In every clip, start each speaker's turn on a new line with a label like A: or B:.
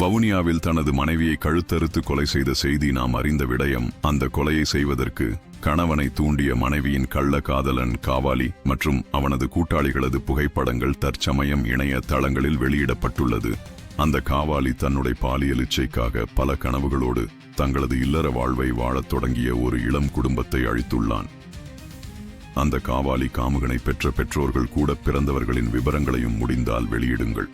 A: வவுனியாவில் தனது மனைவியை கழுத்தறுத்து கொலை செய்த செய்தி நாம் அறிந்த விடயம் அந்த கொலையை செய்வதற்கு கணவனை தூண்டிய மனைவியின் கள்ள காதலன் காவாலி மற்றும் அவனது கூட்டாளிகளது புகைப்படங்கள் தற்சமயம் இணைய தளங்களில் வெளியிடப்பட்டுள்ளது. அந்த காவாலி தன்னுடைய பாலியல் இச்சைக்காக பல கனவுகளோடு தங்களது இல்லற வாழ்வை வாழத் தொடங்கிய ஒரு இளம் குடும்பத்தை அழித்துள்ளான். அந்த காவாலி காமுகனை பெற்ற பெற்றோர்கள் கூட பிறந்தவர்களின் விவரங்களையும் முடிந்தால் வெளியிடுங்கள்.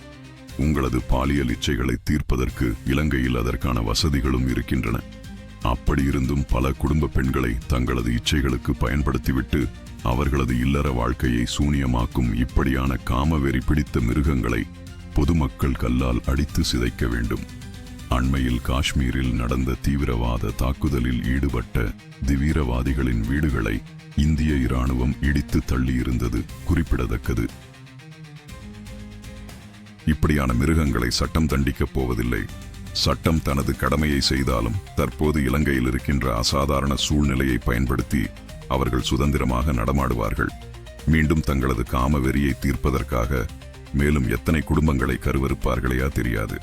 A: உங்களது பாலியல் இச்சைகளை தீர்ப்பதற்கு இலங்கையில் அதற்கான வசதிகளும் இருக்கின்றன. அப்படியிருந்தும் பல குடும்ப பெண்களை தங்களது இச்சைகளுக்கு பயன்படுத்திவிட்டு அவர்களது இல்லற வாழ்க்கையை சூனியமாக்கும் இப்படியான காமவெறி பிடித்த மிருகங்களை பொதுமக்கள் கல்லால் அடித்து சிதைக்க வேண்டும். அண்மையில் காஷ்மீரில் நடந்த தீவிரவாத தாக்குதலில் ஈடுபட்ட திவீரவாதிகளின் வீடுகளை இந்திய இராணுவம் இடித்து தள்ளியிருந்தது குறிப்பிடத்தக்கது. இப்படியான மிருகங்களை சட்டம் தண்டிக்கப் போவதில்லை. சட்டம் தனது கடமையை செய்தாலும் தற்போது இலங்கையில் இருக்கின்ற அசாதாரண சூழ்நிலையை பயன்படுத்தி அவர்கள் சுதந்திரமாக நடமாடுவார்கள். மீண்டும் தங்களது காம வெறியை தீர்ப்பதற்காக மேலும் எத்தனை குடும்பங்களை கருவறுப்பார்களையா தெரியாது.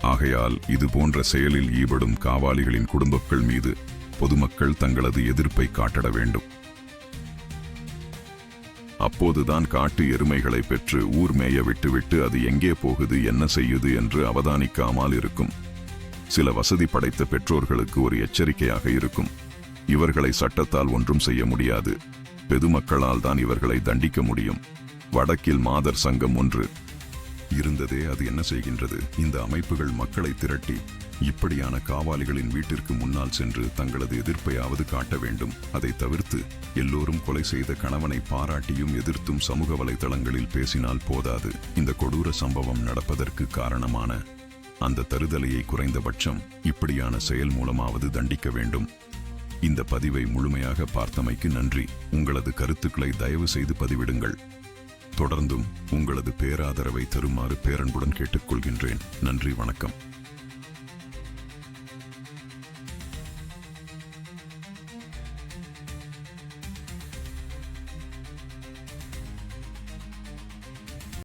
A: ஆகையால் இது போன்ற செயலில் ஈடுபடும் காவாலிகளின் குடும்பங்கள் மீது பொதுமக்கள் தங்களது எதிர்ப்பை காட்டிட வேண்டும். அப்போதுதான் காட்டு எருமைகளை பெற்று ஊர் மேய விட்டுவிட்டு அது எங்கே போகுது என்ன செய்யுது என்று அவதானிக்காமல் இருக்கும். சில வசதி படைத்த பெற்றோர்களுக்கு ஒரு எச்சரிக்கையாக இருக்கும். இவர்களை சட்டத்தால் ஒன்றும் செய்ய முடியாது. பெதுமக்களால் தான் இவர்களை தண்டிக்க முடியும். வடக்கில் மாதர் சங்கம் ஒன்று. இருந்ததே அது என்ன செய்கின்றது? இந்த அமைப்புகள் மக்களை திரட்டி இப்படியான காவாலிகளின் வீட்டிற்கு முன்னால் சென்று தங்களது எதிர்ப்பையாவது காட்ட வேண்டும். அதை தவிர்த்து எல்லோரும் கொலை செய்த கணவனை பாராட்டியும் எதிர்த்தும் சமூக வலைதளங்களில் பேசினால் போதாது. இந்த கொடூர சம்பவம் நடப்பதற்கு காரணமான அந்த தருதலையை குறைந்தபட்சம் இப்படியான செயல் மூலமாவது தண்டிக்க வேண்டும். இந்த பதிவை முழுமையாக பார்த்தமைக்கு நன்றி. உங்களது கருத்துக்களை தயவு செய்து பதிவிடுங்கள். தொடர்ந்தும் உங்களது பேராதரவை தருமாறு பேரன்புடன் கேட்டுக்கொள்கின்றேன். நன்றி வணக்கம்.